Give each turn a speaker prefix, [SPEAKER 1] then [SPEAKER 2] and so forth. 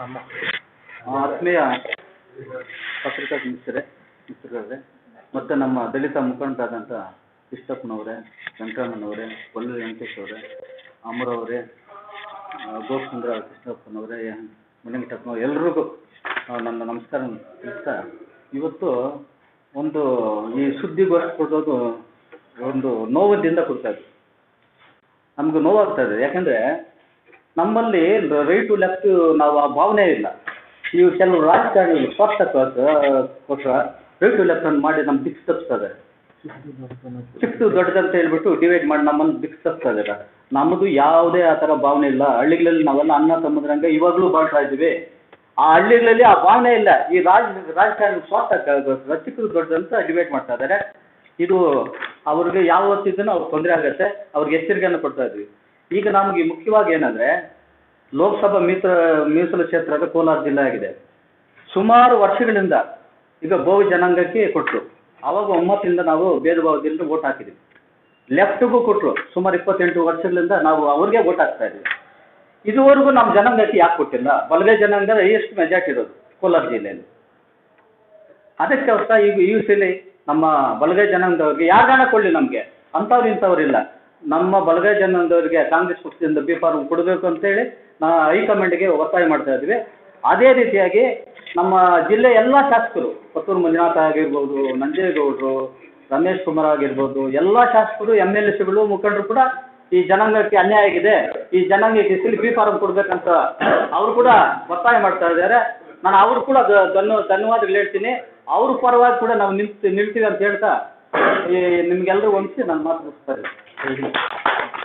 [SPEAKER 1] ಆತ್ಮೀಯ ಪತ್ರಿಕಾ ಮಿತ್ರರೇ ಮಿತ್ರರೇ, ಮತ್ತೆ ನಮ್ಮ ದಲಿತ ಮುಖಂಡರಾದಂತಹ ಕೃಷ್ಣಪ್ಪನವರೇ ವೆಂಕಟರಮಣವರೇ ಕೊಲ್ಲೂರು ವೆಂಕಟೇಶ್ ಅವರೇ, ಅಮರವರೇ ಗೋಪಚಂದ್ರ ಕೃಷ್ಣಪ್ಪನವರೇ ಮುನಿವೆಂಕಟಪ್ಪನವ್ರು ಎಲ್ರಿಗೂ ನನ್ನ ನಮಸ್ಕಾರ ತಿಳಿಸ್ತಾ ಇವತ್ತು ಒಂದು ಈ ಸುದ್ದಿಗೋಷ್ಠಿ ಕೊಡೋದು ಒಂದು ನೋವದಿಂದ ಕೊಡ್ತಾ ಇದ್ದೀವಿ ನಮ್ಗೆ ನೋವಾಗ್ತಾ ಇದೆ. ಯಾಕಂದರೆ ನಮ್ಮಲ್ಲಿ ರೈಟ್ ಟು ಲೆಫ್ಟ್ ನಾವು ಆ ಭಾವನೆ ಇಲ್ಲ. ನೀವು ಕೆಲವು ರಾಜಕಾರಣಿಗಳು ಸ್ವಾರ್ಥಕ್ಕೋಸ್ಕರ ರೈಟ್ ಟು ಲೆಫ್ಟ್ ಅನ್ನು ಮಾಡಿ ನಮ್ಮ ದಿಕ್ಕು ತಪ್ಪಿಸ್ತದೆ ಚಿಕ್ಕದು ದೊಡ್ಡದಂತ ಹೇಳ್ಬಿಟ್ಟು ಡಿವೈಡ್ ಮಾಡಿ ನಮ್ಮನ್ನು ದಿಕ್ಕು ತಪ್ಪಿಸ್ತಾ ನಮ್ದು ನಮ್ಮದು ಯಾವುದೇ ಆ ಥರ ಭಾವನೆ ಇಲ್ಲ. ಹಳ್ಳಿಗಳಲ್ಲಿ ನಾವೆಲ್ಲ ಅನ್ನ ತಮ್ಮದ್ರಂಗೆ ಇವಾಗಲೂ ಬಾಳ್ತಾ ಇದ್ದೀವಿ. ಆ ಹಳ್ಳಿಗಳಲ್ಲಿ ಆ ಭಾವನೆ ಇಲ್ಲ. ಈ ರಾಜ, ರಾಜಕಾರಣಿ ಸ್ವಾರ್ಥಕ್ಕೋಸ್ಕರ ಚಿಕ್ಕದು ದೊಡ್ಡದಂತ ಡಿವೈಡ್ ಮಾಡ್ತಾ ಇದ್ದಾರೆ. ಇದು ಅವ್ರಿಗೆ ಯಾವತ್ತಿದ್ದನೂ ಅವ್ರಿಗೆ ತೊಂದರೆ ಆಗುತ್ತೆ. ಅವ್ರಿಗೆ ಎಚ್ಚರಿಕೆಯನ್ನು ಕೊಡ್ತಾ ಇದ್ವಿ ಈಗ ನಮಗೆ ಮುಖ್ಯವಾಗಿ ಏನಂದರೆ ಲೋಕಸಭಾ ಮೀಸಲು ಮೀಸಲು ಕ್ಷೇತ್ರ ಕೋಲಾರ ಜಿಲ್ಲೆ ಆಗಿದೆ. ಸುಮಾರು ವರ್ಷಗಳಿಂದ ಈಗ ಬಹು ಜನಾಂಗಕ್ಕೆ ಕೊಟ್ಟರು ಅವಾಗ ಒಮ್ಮತ್ತಿಂದ ನಾವು ಭೇದ ಭಾವದಿಂದ ವೋಟ್ ಹಾಕಿದ್ದೀವಿ ಲೆಫ್ಟ್ಗೂ ಕೊಟ್ಟರು ಸುಮಾರು ಇಪ್ಪತ್ತೆಂಟು ವರ್ಷಗಳಿಂದ ನಾವು ಅವ್ರಿಗೆ ವೋಟ್ ಹಾಕ್ತಾ ಇದ್ದೀವಿ ಇದುವರೆಗೂ ನಮ್ಮ ಜನಾಂಗಕ್ಕೆ ಯಾಕೆ ಕೊಟ್ಟಿಲ್ಲ? ಬಲಗೈ ಜನಾಂಗ ಎಷ್ಟು ಮೆಜಾರಿಟಿ ಇರೋದು ಕೋಲಾರ ಜಿಲ್ಲೆಯಲ್ಲಿ. ಅದಕ್ಕೋಸ್ಕರ ಈಗ ಈ ಸಲ ನಮ್ಮ ಬಲಗೈ ಜನಾಂಗದವ್ರಿಗೆ ಯಾರನ್ನ ಕೊಡಲಿ ನಮಗೆ? ಅಂಥವ್ರು ಇಂಥವ್ರು ಇಲ್ಲ. ನಮ್ಮ ಬಲಗೈ ಜನದವರಿಗೆ ಕಾಂಗ್ರೆಸ್ ಪಕ್ಷದಿಂದ ಬಿ ಫಾರ್ಮ್ ಕೊಡಬೇಕು ಅಂತೇಳಿ ನಾ ಹೈಕಮಾಂಡ್ಗೆ ಒತ್ತಾಯ ಮಾಡ್ತಾ ಇದ್ವಿ. ಅದೇ ರೀತಿಯಾಗಿ ನಮ್ಮ ಜಿಲ್ಲೆ ಎಲ್ಲ ಶಾಸಕರು, ಪತ್ತೂರು ಮಂಜುನಾಥ ಆಗಿರ್ಬೋದು, ನಂಜೇಗೌಡರು, ರಮೇಶ್ ಕುಮಾರ್ ಆಗಿರ್ಬೋದು, ಎಲ್ಲ ಶಾಸಕರು ಎಂ ಎಲ್ ಎಸ್ಗಳು ಮುಖಂಡರು ಕೂಡ ಈ ಜನಾಂಗಕ್ಕೆ ಅನ್ಯಾಯ ಆಗಿದೆ. ಈ ಜನಾಂಗಕ್ಕೆ ಬಿ ಫಾರ್ಮ್ ಕೊಡ್ಬೇಕಂತ ಅವರು ಕೂಡ ಒತ್ತಾಯ ಮಾಡ್ತಾ ಇದ್ದಾರೆ. ನಾನು ಅವ್ರು ಕೂಡ ಧನ್ಯ, ಧನ್ಯವಾದಗಳು ಹೇಳ್ತೀನಿ. ಅವ್ರ ಪರವಾಗಿ ಕೂಡ ನಾವು ನಿಲ್ತಿ ನಿಲ್ತೀವಿ ಅಂತ ಹೇಳ್ತಾ ಈ ನಿಮ್ಗೆಲ್ಲರೂ ಹೊಂದಿಸಿ ನಾನು ಮಾತು ಮುಗಿಸ್ತಾ Gracias.